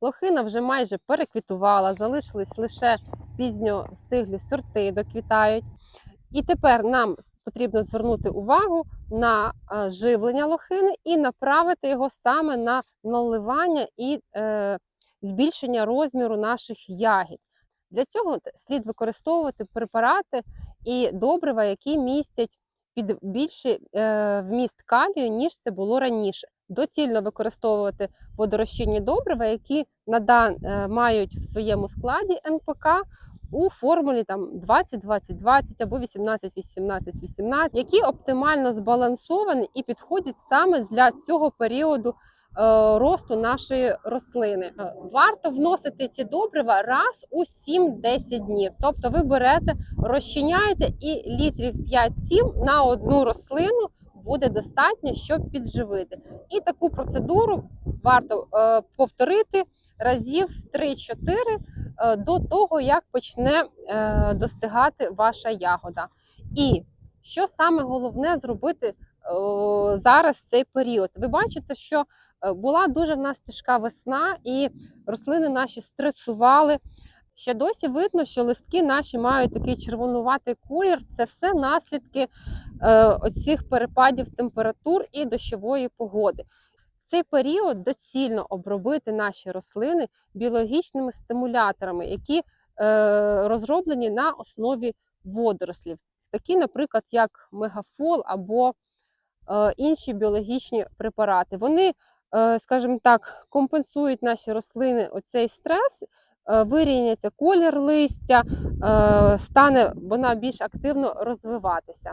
Лохина вже майже переквітувала, залишились лише пізньо стиглі сорти, доквітають. І тепер нам потрібно звернути увагу на е, живлення лохини і направити його саме на наливання і е, збільшення розміру наших ягід. Для цього слід використовувати препарати і добрива, які містять під більший е, вміст калію, ніж це було раніше. Доцільно використовувати водорозчинні добрива, які надан, е, мають в своєму складі НПК у формулі там 20-20-20 або 18-18-18, які оптимально збалансовані і підходять саме для цього періоду. Е, Росту нашої рослини Е, варто вносити ці добрива раз у 7-10 днів. Тобто, ви берете, розчиняєте і літрів 5-7 на одну рослину буде достатньо, щоб підживити. І таку процедуру варто е, повторити разів 3-4 е, до того, як почне достигати ваша ягода. І що саме головне зробити зараз цей період? Ви бачите, що була дуже в нас тяжка весна, і рослини наші стресували. Ще досі видно, що листки наші мають такий червонуватий колір. Це все наслідки е, оцих перепадів температур і дощової погоди. В цей період доцільно обробити наші рослини біологічними стимуляторами, які е, розроблені на основі водорослів, такі, наприклад, як мегафол або е, інші біологічні препарати. Вони, е, скажімо так, компенсують наші рослини оцей стрес. е, Вирівняється колір листя, е, стане вона більш активно розвиватися.